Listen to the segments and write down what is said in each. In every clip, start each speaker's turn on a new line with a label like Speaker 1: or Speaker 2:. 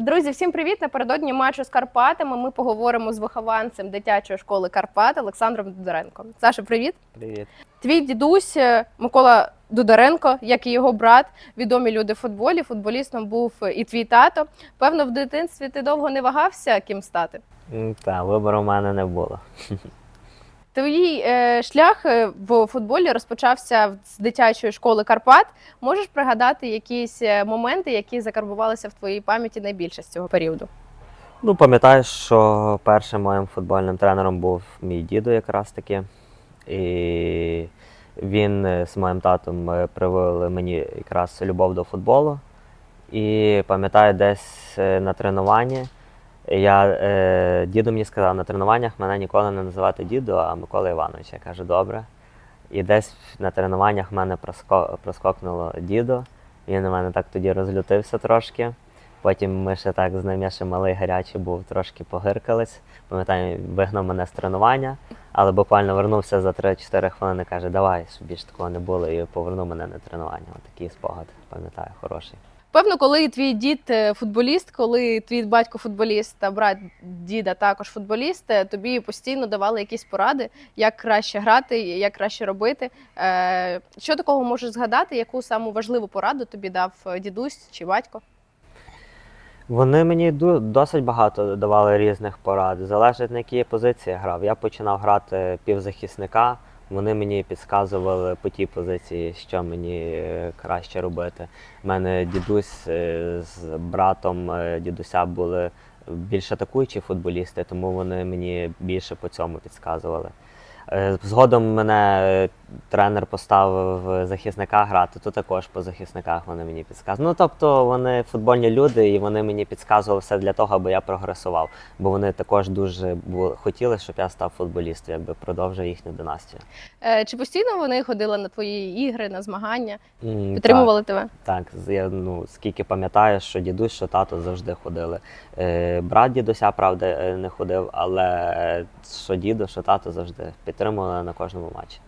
Speaker 1: Друзі, всім привіт! Напередодні матчу з Карпатами. Ми поговоримо з вихованцем дитячої школи Карпат Олександром Дударенко. Саша, привіт!
Speaker 2: Привіт.
Speaker 1: Твій дідусь е, Микола Дударенко, як і його брат, відомі люди в футболі. Футболістом був і твій тато. Певно, в дитинстві ти довго не вагався, ким стати.
Speaker 2: Та, вибору в мене не було.
Speaker 1: Твій е, шлях е, в футболі розпочався з дитячої школи Карпат. Можеш пригадати якісь е, моменти, які закарбувалися в твоїй пам'яті найбільше з цього періоду?
Speaker 2: Ну, пам'ятаю, що першим моїм футбольним тренером був мій дідо якраз таки. І він з моїм татом привели мені якраз любов до футболу. І пам'ятаю, десь на тренуванні я, е, дідо мені сказав, на тренуваннях мене ніколи не називати дідо, а Микола Іванович. Я кажу, добре. І десь на тренуваннях в мене проско- проскокнуло дідо. Він на мене так тоді розлютився трошки. Потім ми ще так з ним, я ще малий гарячий був, трошки погиркались. Пам'ятаю, вигнав мене з тренування, але буквально вернувся за 3-4 хвилини, каже, давай, щоб більше такого не було, і повернув мене на тренування. Отакий спогад, пам'ятаю, хороший.
Speaker 1: Певно, коли твій дід е, футболіст, коли твій батько футболіст, а брат діда також футболіст, тобі постійно давали якісь поради, як краще грати, як краще робити. Е, Що такого можеш згадати? Яку саму важливу пораду тобі дав е, дідусь чи батько?
Speaker 2: Вони мені досить багато давали різних порад. Залежить на якій позиції грав. Я починав грати півзахисника. Вони мені підказували по тій позиції, що мені е, краще робити. У мене дідусь е, з братом е, дідуся були більш атакуючі футболісти, тому вони мені більше по цьому підказували. Згодом мене тренер поставив захисника грати, то також по захисниках вони мені підказували. Ну тобто вони футбольні люди, і вони мені підказували все для того, аби я прогресував. Бо вони також дуже хотіли, щоб я став футболістом, якби продовжив їхню династію.
Speaker 1: Е, Чи постійно вони ходили на твої ігри, на змагання,
Speaker 2: М,
Speaker 1: підтримували тебе?
Speaker 2: Так, я ну скільки пам'ятаю, що дідусь, що тато завжди ходили. Е, брат дідуся, правда, е, не ходив, але е, що дідо, що тато завжди підтримували на кожному матчі.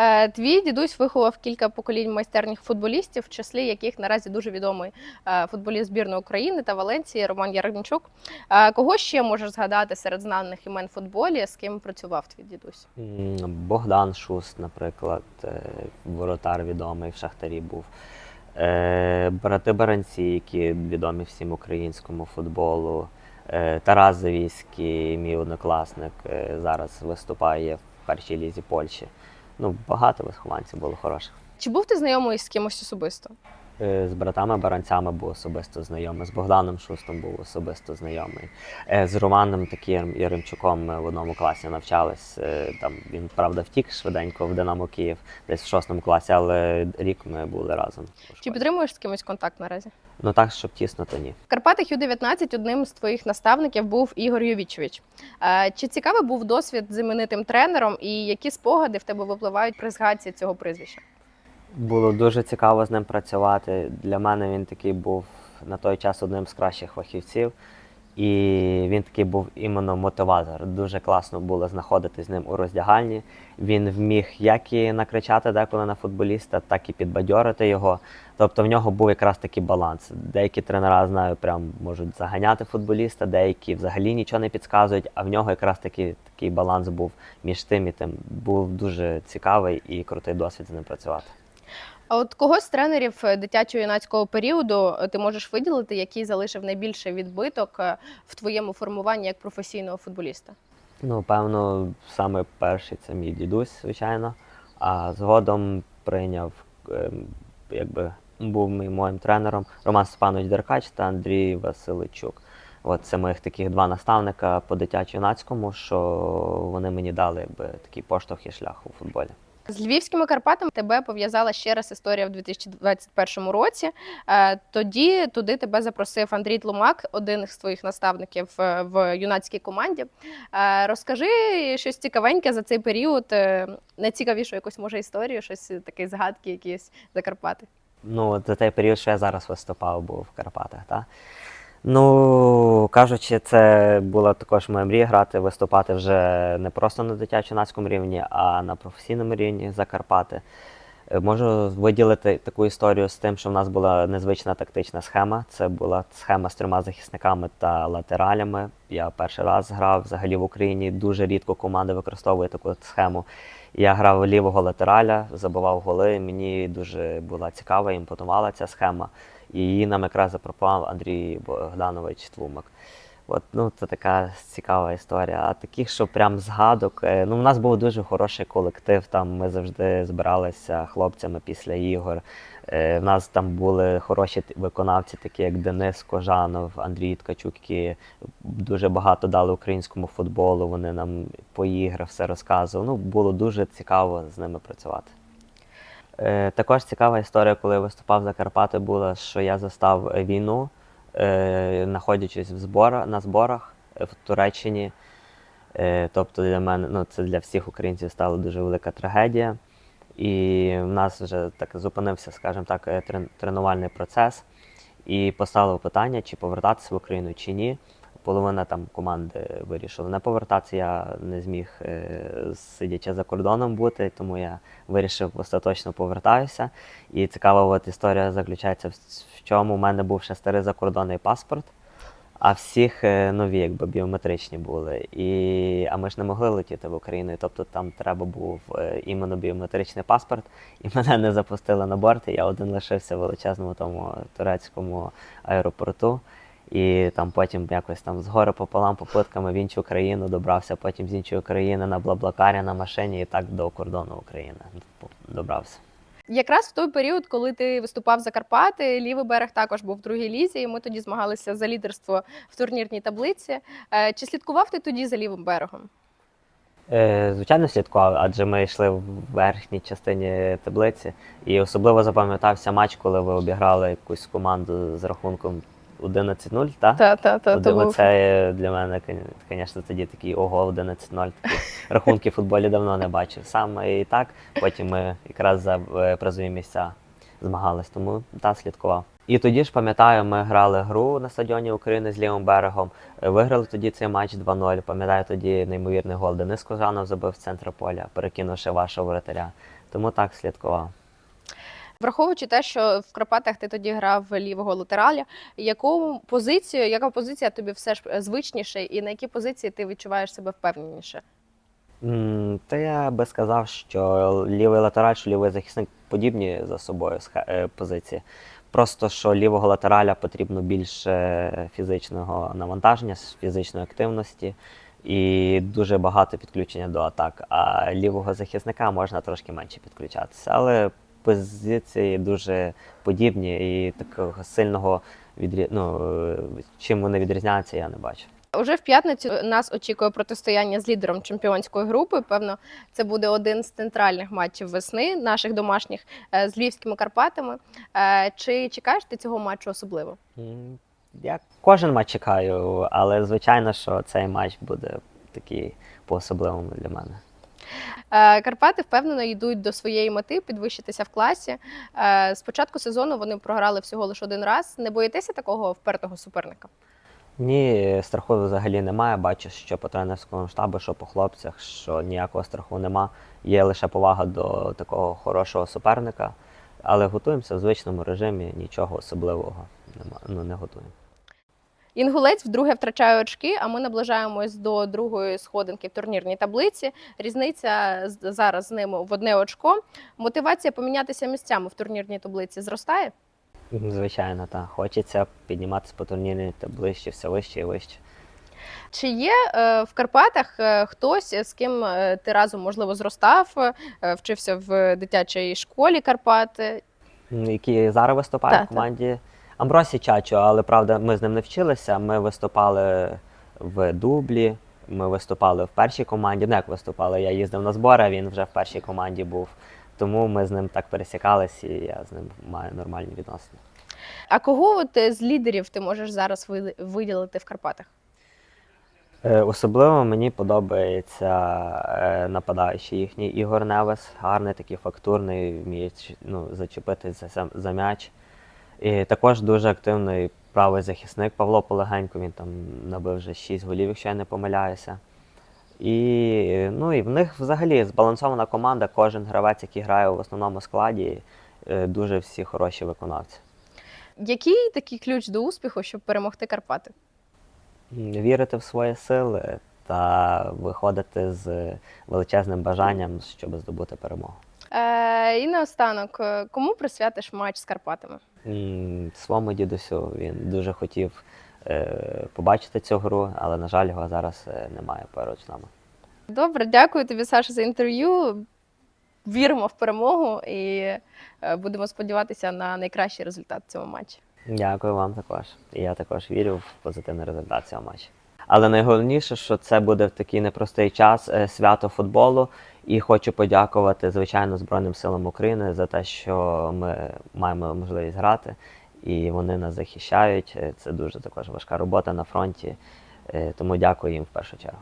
Speaker 1: Е, Твій дідусь виховав кілька поколінь майстерніх футболістів, в числі яких наразі дуже відомий е, футболіст збірної України та Валенції Роман Яремчук. Е, Кого ще можеш згадати серед знаних імен футболі, з ким працював твій дідусь?
Speaker 2: Богдан Шуст, наприклад, воротар відомий в Шахтарі був. Брати Баранці, які відомі всім українському футболу. Тарас Завійський, мій однокласник, зараз виступає в першій лізі Польщі. Ну, багато вихованців було хороших.
Speaker 1: Чи був ти знайомий з кимось особисто?
Speaker 2: Е, З братами Баранцями був особисто знайомий, з Богданом Шустом був особисто знайомий. Е, З Романом таким Яремчуком ми в одному класі навчались. Е, Там він, правда, втік швиденько в Динамо Київ, десь в шостому класі, але рік ми були разом.
Speaker 1: Чи підтримуєш з кимось контакт наразі?
Speaker 2: Ну так, щоб тісно, то ні.
Speaker 1: В Карпатах Ю-19 одним з твоїх наставників був Ігор Йовічович. Чи цікавий був досвід з іменитим тренером, і які спогади в тебе випливають при згадці цього прізвища?
Speaker 2: Було дуже цікаво з ним працювати. Для мене він такий був на той час одним з кращих фахівців. І він такий був іменно мотиватор. Дуже класно було знаходитись з ним у роздягальні. Він вміг як і накричати деколи на футболіста, так і підбадьорити його. Тобто в нього був якраз такий баланс. Деякі тренера знаю, прям можуть заганяти футболіста, деякі взагалі нічого не підказують, а в нього якраз такий, такий баланс був між тим і тим. Був дуже цікавий і крутий досвід з ним працювати.
Speaker 1: А от кого з тренерів е, дитячо-юнацького періоду е, ти можеш виділити, який залишив найбільший відбиток е, в твоєму формуванні як професійного футболіста?
Speaker 2: Ну, певно, саме перший це мій дідусь, звичайно. А згодом прийняв, ем, якби був моїм тренером Роман Степанович Деркач та Андрій Василичук. От це моїх таких два наставника по дитячо-юнацькому, що вони мені дали якби, такий поштовх і шлях у футболі.
Speaker 1: З львівськими Карпатами тебе пов'язала ще раз історія в 2021 році. Е, Тоді туди тебе запросив Андрій Тлумак, один з твоїх наставників е, в юнацькій команді. Е, Розкажи щось цікавеньке за цей період, найцікавішу якусь може історію, щось таке згадки, якісь за Карпати.
Speaker 2: Ну, за той період, що я зараз виступав, був в Карпатах. Та? Ну, кажучи, це була також моя мрія грати, виступати вже не просто на дитячо-юнацькому рівні, а на професійному рівні за Карпати. Е, Можу виділити таку історію з тим, що в нас була незвична тактична схема. Це була схема з трьома захисниками та латералями. Я перший раз грав взагалі в Україні. Дуже рідко команда використовує таку схему. Я грав лівого латераля, забивав голи. Мені дуже була цікава, імпонувала ця схема. І її нам якраз запропонував Андрій Богданович Тлумак. От, ну, це така цікава історія. А таких, що прям згадок. е, Ну, у нас був дуже хороший колектив. Там ми завжди збиралися хлопцями після ігор. Е, В нас там були хороші виконавці, такі як Денис Кожанов, Андрій Ткачук, які дуже багато дали українському футболу. Вони нам по іграх все розказували. Ну, було дуже цікаво з ними працювати. Е, Також цікава історія, коли я виступав за Карпати, була, що я застав війну, е, знаходячись в збора, на зборах е, в Туреччині. Е, Тобто для мене ну, це для всіх українців стала дуже велика трагедія. І в нас вже так зупинився, скажімо так, е, трен- тренувальний процес. І поставили питання, чи повертатися в Україну чи ні. Половина там команди вирішила не повертатися. Я не зміг, е, сидячи за кордоном бути, тому я вирішив остаточно повертаюся. І цікава от історія заключається в, чому. У мене був ще старий закордонний паспорт, а всіх е, нові, якби біометричні були. І, а ми ж не могли летіти в Україну. і Тобто там треба був е, іменно біометричний паспорт, і мене не запустили на борт. І я один лишився в величезному тому турецькому аеропорту. І там потім якось там згори пополам попитками в іншу країну добрався, потім з іншої країни на Блаблакарі на машині і так до кордону України добрався.
Speaker 1: Якраз в той період, коли ти виступав за Карпати, лівий берег також був в другій лізі, і ми тоді змагалися за лідерство в турнірній таблиці. Е, Чи слідкував ти тоді за лівим берегом?
Speaker 2: Е, Звичайно, слідкував, адже ми йшли в верхній частині таблиці. І особливо запам'ятався матч, коли ви обіграли якусь команду з рахунком 11-0, так?
Speaker 1: Та, та, та,
Speaker 2: От
Speaker 1: був.
Speaker 2: Це для мене, звісно, тоді такий ого, 11-0. Такі рахунки в футболі давно не бачив. Саме і так. Потім ми якраз за е, призові місця змагались, тому та слідкував. І тоді ж пам'ятаю, ми грали гру на стадіоні України з лівим берегом. Виграли тоді цей матч 2-0. Пам'ятаю тоді неймовірний гол. Денис Кожанов забив з центру поля, перекинувши вашого воротаря. Тому так слідкував.
Speaker 1: Враховуючи те, що в Карпатах ти тоді грав лівого латераля, яку позицію, яка позиція тобі все ж звичніше, і на якій позиції ти відчуваєш себе впевненіше?
Speaker 2: М, Та я би сказав, що лівий латераль, що лівий захисник подібні за собою е, позиції. Просто що лівого латераля потрібно більше фізичного навантаження, фізичної активності і дуже багато підключення до атак. А лівого захисника можна трошки менше підключатися. Але позиції дуже подібні і такого сильного відрі... ну, е, чим вони відрізняються, я не бачу.
Speaker 1: Уже в п'ятницю нас очікує протистояння з лідером чемпіонської групи. Певно, це буде один з центральних матчів весни наших домашніх е, з львівськими Карпатами. Е, Чи чекаєш ти цього матчу особливо?
Speaker 2: Я кожен матч чекаю, але звичайно, що цей матч буде такий по-особливому для мене.
Speaker 1: Е, Карпати впевнено йдуть до своєї мети підвищитися в класі. Е, З початку сезону вони програли всього лише один раз. Не боїтеся такого впертого суперника?
Speaker 2: Ні, страху взагалі немає. Бачу, що по тренерському штабу, що по хлопцях, що ніякого страху нема. Є лише повага до такого хорошого суперника, але готуємося в звичному режимі, нічого особливого нема, ну, не готуємо.
Speaker 1: Інгулець вдруге втрачає очки, а ми наближаємось до другої сходинки в турнірній таблиці. Різниця зараз з ними в одне очко. Мотивація помінятися місцями в турнірній таблиці зростає.
Speaker 2: Звичайно, так. Хочеться підніматися по турнірній таблиці все вище і вище.
Speaker 1: Чи є е, в Карпатах е, хтось, з ким е, ти разом можливо зростав, вчився в дитячій школі Карпати?
Speaker 2: Який зараз виступає
Speaker 1: Так,
Speaker 2: в команді Амбросі Чачо, але правда, ми з ним не вчилися. Ми виступали в дублі, ми виступали в першій команді. Ну як виступали? Я їздив на збори, він вже в першій команді був. Тому ми з ним так пересікались, і я з ним маю нормальні відносини.
Speaker 1: А кого от е, з лідерів ти можеш зараз виділити в Карпатах?
Speaker 2: Е, Особливо мені подобається е, нападаючий їхній Ігор Невес, гарний такий фактурний, вміє ну, зачепити за, за м'яч. І також дуже активний правий захисник Павло Полегенько, він там набив вже 6 голів, якщо я не помиляюся. І, ну, і в них взагалі збалансована команда, кожен гравець, який грає в основному складі, е, дуже всі хороші виконавці.
Speaker 1: Який такий ключ до успіху, щоб перемогти Карпати?
Speaker 2: Вірити в свої сили та виходити з величезним бажанням, щоб здобути перемогу.
Speaker 1: Е, і наостанок, е, кому присвятиш матч з Карпатами?
Speaker 2: Своєму дідусю він дуже хотів е, побачити цю гру, але, на жаль, його зараз е, немає поруч з нами.
Speaker 1: Добре, дякую тобі, Саша, за інтерв'ю. Віримо в перемогу і е, будемо сподіватися на найкращий результат в цьому матчі.
Speaker 2: Дякую вам також. І я також вірю в позитивний результат цього матчу. Але найголовніше, що це буде в такий непростий час свято футболу. І хочу подякувати, звичайно, Збройним силам України за те, що ми маємо можливість грати, і вони нас захищають. Е, Це дуже також важка робота на фронті. Е, Тому дякую їм в першу чергу.